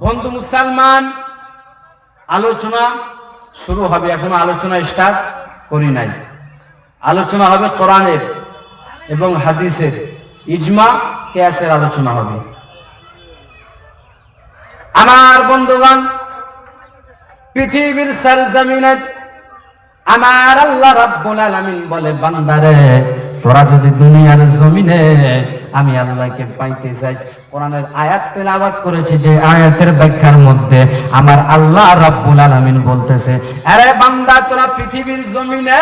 বন্ধু মুসলমান, আলোচনা শুরু হবে, এখনও আলোচনা স্টার্ট করি নাই। আলোচনা হবে কোরআনের এবং হাদিসের। ইজমা, কেয়াসের আলোচনা হবে। আমার বন্ধুগণ, পৃথিবীর সরজমিনে আমার আল্লাহ রাব্বুল আলামিন বলে, বান্দারে, তোরা যদি দুনিয়ার জমিনে আমি আল্লাহকে পাইতে চাই কোরআনের আয়াত তেলাওয়াত করেছি যে আয়াতের ব্যাখ্যার মধ্যে আমার আল্লাহ রাব্বুল আলামিন বলতেছে, আরে বান্দা, তোরা পৃথিবীর জমিনে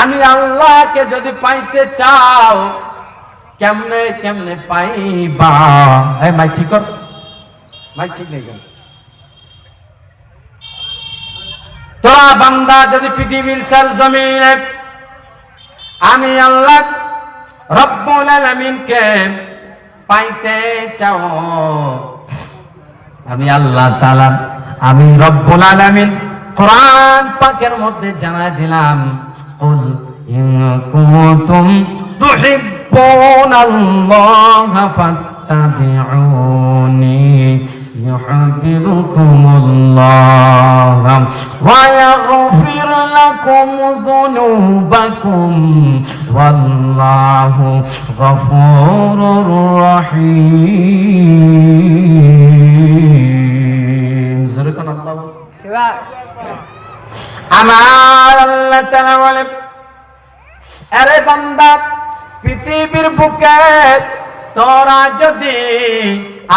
আমি আল্লাহকে যদি পাইতে চাও, কেমনে কেমনে পাইবা? এই মাই ঠিক কর। মাই ঠিক নেই তোরা বান্দা যদি পৃথিবীর সার জমিনে আমি আল্লাহ রব্বুল আলামিনকে পাইতে চাও। আমি আল্লাহ তাআলা, আমি রব্বুল আলামিন কোরআন পাকের মধ্যে জানাই দিলাম, কুল ইন কুনতুম তুহিব্বুনাল্লাহা ফাত্তাবিউনি। يحببكم الله ويغفر لكم ذنوبكم والله غفور رحيم زركن الله আমার আল্লাহ তাআলা বলে আরে বান্দা পৃথিবীর বুকে তোরা যদি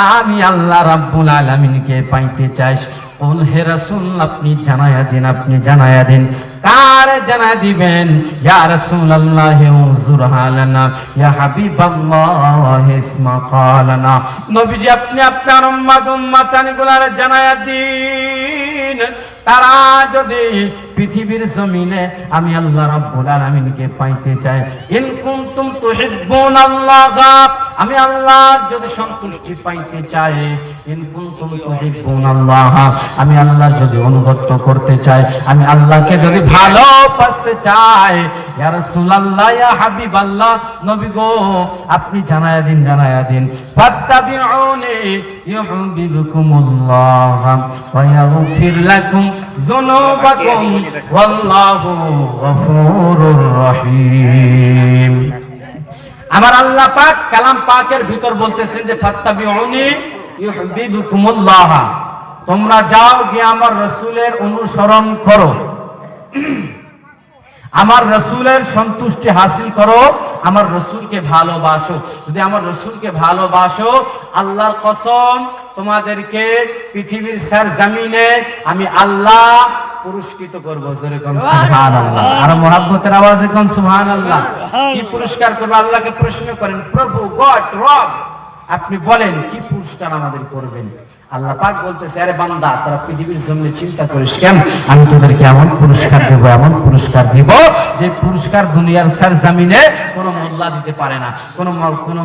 আমি আল্লাহ রাব্বুল আলামিনকে পাইতে চাইস কুল হে রাসূল, আপনি জানায়া দিন, আপনি জানায়া দিন। কার জানা দিবেন? ইয়া রাসূলুল্লাহ উযুর হালানা। ইয়া হাবিবাল্লাহ, ইসমা কালানা নবীজি, আপনি আপনার উম্মত উম্মতানিগুলার জানায়া দিন। তারা যদি পৃথিবীর জমিনে আমি আল্লাহ রাব্বুল আলামিনকে পাইতে চাই। ইন কুনতুম তুহিব্বুনাল্লাহ আমি আল্লাহর যদি সন্তুষ্টি পাইতে চাই, ইন কুনতুম তুহিব্বুনাল্লাহ আমি আল্লাহর যদি অনুগত করতে চাই, আমি আল্লাহকে যদি ভালোবাসতে চাই, ইয়া রাসূলুল্লাহ, ইয়া হাবিবাল্লাহ, নবী গো, আপনি জানায়া দিন জানায়া দিন, ফাত্তাবিউনি ইউহিব্বুকুমুল্লাহ, ওয়া ইয়াগফির লাকুম যুনুবাকুম। আমার আল্লাহ পাক কালাম পাকের ভিতর বলতেছেন যে তোমরা যাও গিয়ে আমার রসুলের অনুসরণ করো। আমার রসুলের সন্তুষ্টি হাসিল করো। আমার রসুলকে ভালোবাসো। যদি আমার রসুলকে ভালোবাসো, আল্লাহর কসম তোমাদেরকে পৃথিবীর স্যার জামিনে আমি আল্লাহ পুরস্কৃত করব জোরে কোন সুবহানাল্লাহ। আর মোহাব্বতের আওয়াজে কোন সুবহানাল্লাহ। কি পুরস্কার করব? আল্লাহকে প্রশ্ন করেন প্রভু গড রব। আপনি বলেন কি পুরস্কার আমাদের করবেন? আল্লাহ পাক বলতেছে আরে বান্দা তোরা পৃথিবীর জন্য চিন্তা করিস কেন? আমি তোদেরকে এমন পুরস্কার দেব এমন পুরস্কার দিব যে পুরস্কার দুনিয়ার সার জামিনে কোনো মোল্লা দিতে পারে না। কোনো কোনো